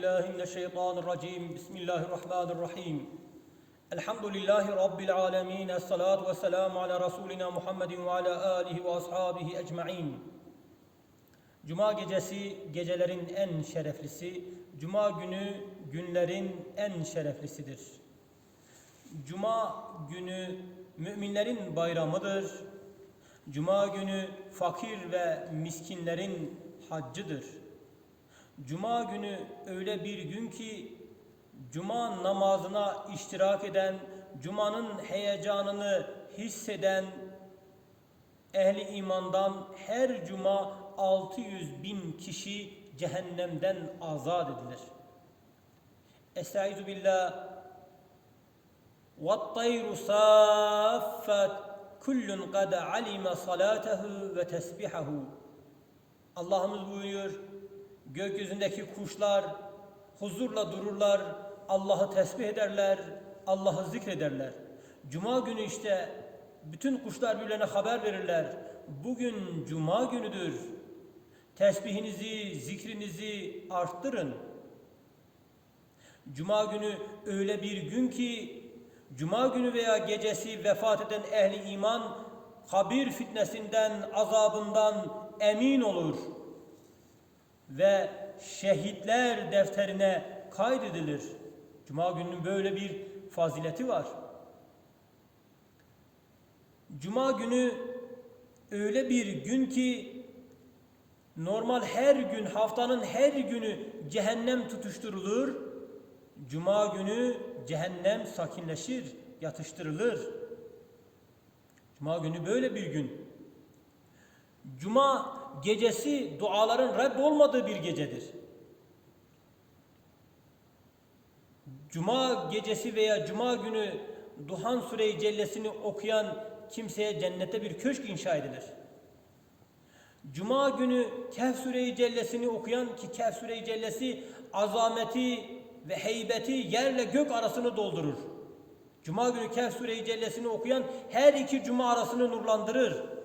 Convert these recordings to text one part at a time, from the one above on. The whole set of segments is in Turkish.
بالله من الشيطان الرجيم بسم الله الرحمن الرحيم الحمد لله رب العالمين الصلاة والسلام على رسولنا Muhammed وعلى آله وأصحابه أجمعين Cuma gecesi gecelerin en şereflisi, Cuma günü günlerin en şereflisidir. Cuma günü müminlerin bayramıdır. Cuma günü fakir ve miskinlerin haccıdır. Cuma günü öyle bir gün ki Cuma namazına iştirak eden, Cuma'nın heyecanını hisseden ehli imandan her Cuma 600 bin kişi cehennemden azat edilir. Estaizu billah وَالطَّيْرُ صَافَّتْ كُلٌّ قَدْ عَلِمَ صَلَاتَهُ وَتَسْبِحَهُ Allah'ımız buyuruyor, gökyüzündeki kuşlar huzurla dururlar, Allah'ı tesbih ederler, Allah'ı zikrederler. Cuma günü işte bütün kuşlar birbirlerine haber verirler. Bugün cuma günüdür. Tesbihinizi, zikrinizi arttırın. Cuma günü öyle bir gün ki Cuma günü veya gecesi vefat eden ehli iman kabir fitnesinden, azabından emin olur ve şehitler defterine kaydedilir. Cuma gününün böyle bir fazileti var. Cuma günü öyle bir gün ki normal her gün haftanın her günü cehennem tutuşturulur. Cuma günü cehennem sakinleşir, yatıştırılır. Cuma günü böyle bir gün. Cuma gecesi duaların reddolmadığı bir gecedir. Cuma gecesi veya cuma günü Duhan Sure-i Cellesini okuyan kimseye cennete bir köşk inşa edilir. Cuma günü Kehf Sure-i Cellesini okuyan ki Kehf Sure-i Cellesi azameti ve heybeti yerle gök arasını doldurur. Cuma günü Kehf Sure-i Cellesini okuyan her iki cuma arasını nurlandırır.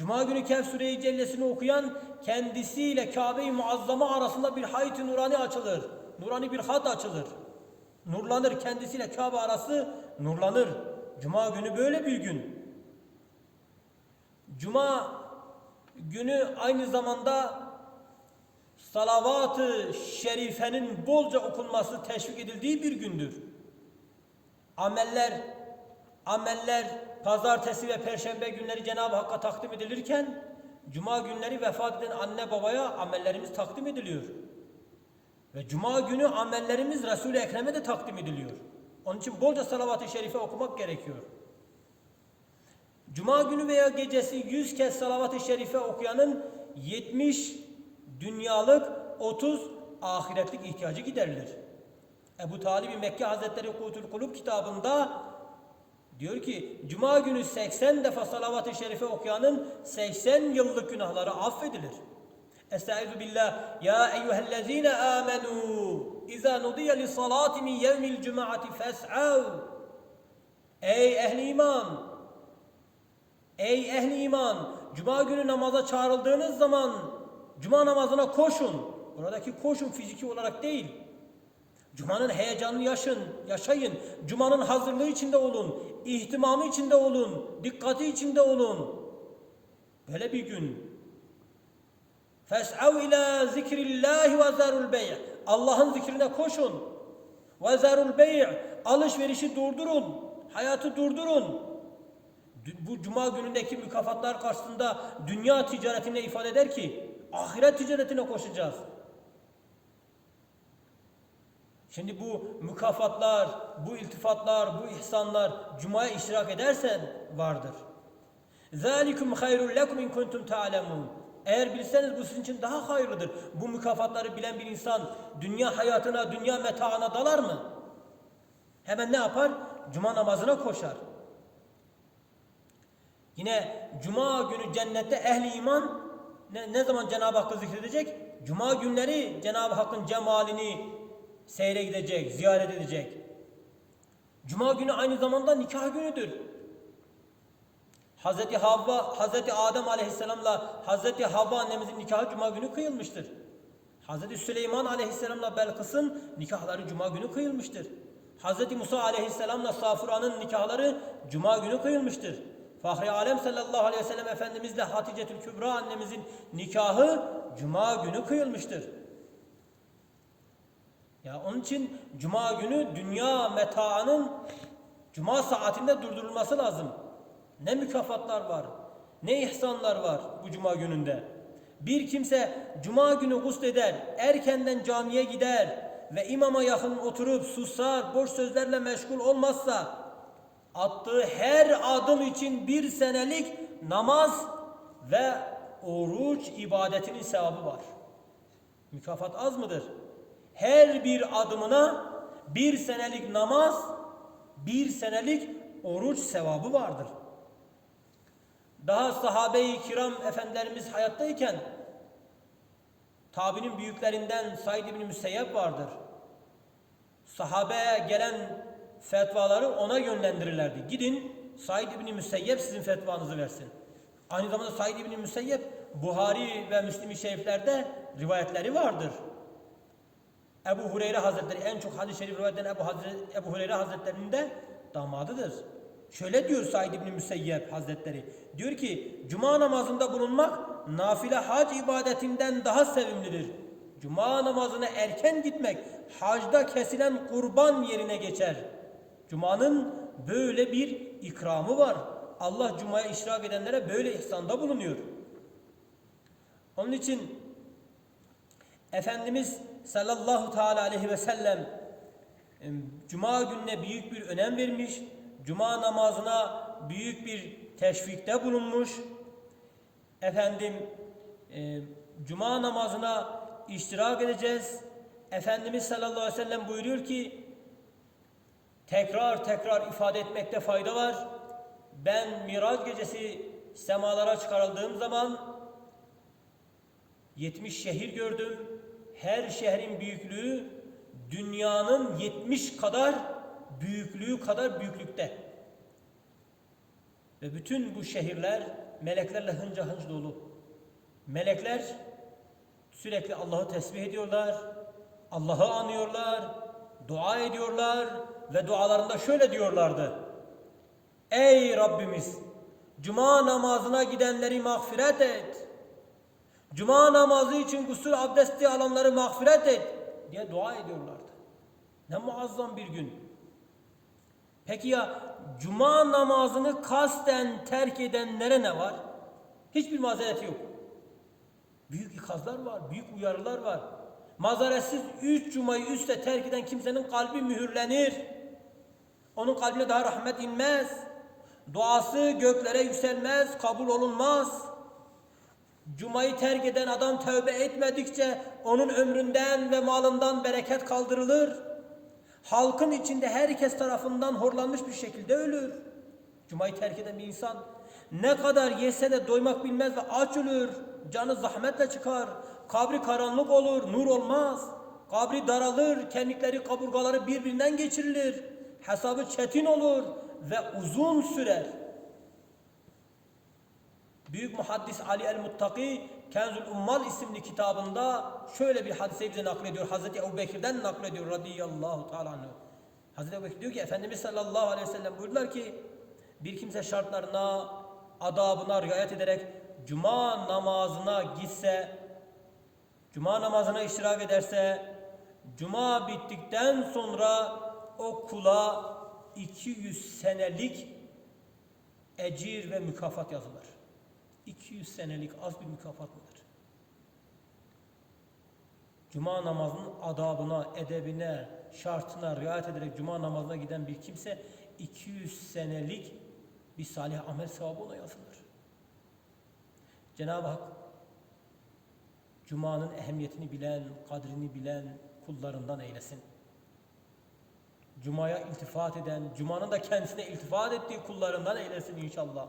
Cuma günü Kehf Sure-i Cellesini okuyan kendisiyle Kabe-i Muazzama arasında bir hayt-i nurani açılır. Nurani bir hat açılır. Nurlanır kendisiyle Kabe arası nurlanır. Cuma günü böyle bir gün. Cuma günü aynı zamanda salavat-ı şerifenin bolca okunması teşvik edildiği bir gündür. Ameller ameller pazartesi ve perşembe günleri Cenab-ı Hakk'a takdim edilirken cuma günleri vefat eden anne babaya amellerimiz takdim ediliyor. Ve cuma günü amellerimiz Resul-i Ekrem'e de takdim ediliyor. Onun için bolca salavat-ı şerife okumak gerekiyor. Cuma günü veya gecesi yüz kez salavat-ı şerife okuyanın 70 dünyalık 30 ahiretlik ihtiyacı giderilir. Ebu Talib Mekke Hazretleri Kutul Kulub kitabında diyor ki Cuma günü 80 defa salavat-ı şerife okuyanın 80 yıllık günahları affedilir. Estaizu billah ya eyyühellezine amenu iza nudiye li salati min yevmil cumaati fes'av Ey ehli iman Ey ehli iman Cuma günü namaza çağrıldığınız zaman Cuma namazına koşun. Buradaki koşun fiziki olarak değil. Cuma'nın heyecanını yaşın, yaşayın. Cuma'nın hazırlığı içinde olun. ihtimamı içinde olun. Dikkati içinde olun. Böyle bir gün. Fes'av ila zikrillahi ve zarul bey' Allah'ın zikrine koşun. Ve zarul bey' Alışverişi durdurun. Hayatı durdurun. Bu cuma günündeki mükafatlar karşısında dünya ticaretine ifade eder ki ahiret ticaretine koşacağız. Şimdi bu mükafatlar, bu iltifatlar, bu ihsanlar cumaya iştirak edersen vardır. Zalikum hayrul lekum in kuntum ta'lemun. Eğer bilseniz bu sizin için daha hayırlıdır. Bu mükafatları bilen bir insan dünya hayatına, dünya metaana dalar mı? Hemen ne yapar? Cuma namazına koşar. Yine cuma günü cennette ehli iman ne, ne zaman Cenab-ı Hakk'ı zikredecek? Cuma günleri Cenab-ı Hakk'ın cemalini, seyre gidecek, ziyaret edecek. Cuma günü aynı zamanda nikah günüdür. Hazreti Havva, Hazreti Adem Aleyhisselam'la Hazreti Havva annemizin nikahı cuma günü kıyılmıştır. Hz. Süleyman aleyhisselamla Belkıs'ın nikahları cuma günü kıyılmıştır. Hz. Musa aleyhisselamla Safura'nın nikahları cuma günü kıyılmıştır. Fahri Alem sallallahu aleyhi ve sellem Efendimizle Haticetül Kübra annemizin nikahı cuma günü kıyılmıştır. Ya onun için cuma günü dünya metaının cuma saatinde durdurulması lazım. Ne mükafatlar var, ne ihsanlar var bu cuma gününde. Bir kimse cuma günü gusleder, erkenden camiye gider ve imama yakın oturup susar, boş sözlerle meşgul olmazsa attığı her adım için bir senelik namaz ve oruç ibadetinin sevabı var. Mükafat az mıdır? Her bir adımına bir senelik namaz, bir senelik oruç sevabı vardır. Daha sahabe-i kiram efendilerimiz hayattayken tabinin büyüklerinden Said İbni Müseyyep vardır. Sahabeye gelen fetvaları ona yönlendirirlerdi. Gidin Said İbni Müseyyep sizin fetvanızı versin. Aynı zamanda Said İbni Müseyyep Buhari ve Müslim-i Şeriflerde rivayetleri vardır. Ebu Hureyre Hazretleri en çok hadis-i şerif rivayet eden Ebu, Hazret, Ebu Hureyre Hazretleri'nin de damadıdır. Şöyle diyor Said İbni Müseyyep Hazretleri. Diyor ki cuma namazında bulunmak nafile hac ibadetinden daha sevimlidir. Cuma namazına erken gitmek hacda kesilen kurban yerine geçer. Cuma'nın böyle bir ikramı var. Allah Cuma'ya işrak edenlere böyle ihsanda bulunuyor. Onun için Efendimiz sallallahu teala aleyhi ve sellem e, Cuma gününe büyük bir önem vermiş. Cuma namazına büyük bir teşvikte bulunmuş. Efendim e, Cuma namazına iştirak edeceğiz. Efendimiz sallallahu aleyhi ve sellem buyuruyor ki tekrar tekrar ifade etmekte fayda var. Ben Miraç gecesi semalara çıkarıldığım zaman 70 şehir gördüm. Her şehrin büyüklüğü dünyanın 70 kadar büyüklüğü kadar büyüklükte. Ve bütün bu şehirler meleklerle hınca hınç dolu. Melekler sürekli Allah'ı tesbih ediyorlar. Allah'ı anıyorlar. Dua ediyorlar. Ve dualarında şöyle diyorlardı. Ey Rabbimiz! Cuma namazına gidenleri mağfiret et. Cuma namazı için gusül abdesti alanları mağfiret et diye dua ediyorlardı. Ne muazzam bir gün. Peki ya cuma namazını kasten terk edenlere ne var? Hiçbir mazereti yok. Büyük ikazlar var, büyük uyarılar var. Mazaretsiz üç cumayı üstte terk eden kimsenin kalbi mühürlenir. Onun kalbine daha rahmet inmez. Duası göklere yükselmez, kabul olunmaz. Cumayı terk eden adam tövbe etmedikçe onun ömründen ve malından bereket kaldırılır. Halkın içinde herkes tarafından horlanmış bir şekilde ölür. Cumayı terk eden bir insan ne kadar yese de doymak bilmez ve aç ölür. Canı zahmetle çıkar. Kabri karanlık olur, nur olmaz. Kabri daralır, kemikleri, kaburgaları birbirinden geçirilir. Hesabı çetin olur ve uzun sürer. Büyük muhaddis Ali el-Muttaki Kenzül Ummal isimli kitabında şöyle bir hadise bize naklediyor. Hazreti Ebu Bekir'den naklediyor radıyallahu teala anhu. Hazreti Ebu Bekir diyor ki Efendimiz sallallahu aleyhi ve sellem buyurdular ki bir kimse şartlarına, adabına riayet ederek cuma namazına gitse, cuma namazına iştirak ederse, cuma bittikten sonra o kula 200 senelik ecir ve mükafat yazılır. 200 senelik az bir mükafat mıdır? Cuma namazının adabına, edebine, şartına riayet ederek cuma namazına giden bir kimse 200 senelik bir salih amel sevabı ona yazılır. Cenab-ı Hak Cuma'nın ehemmiyetini bilen, kadrini bilen kullarından eylesin. Cuma'ya iltifat eden, Cuma'nın da kendisine iltifat ettiği kullarından eylesin inşallah.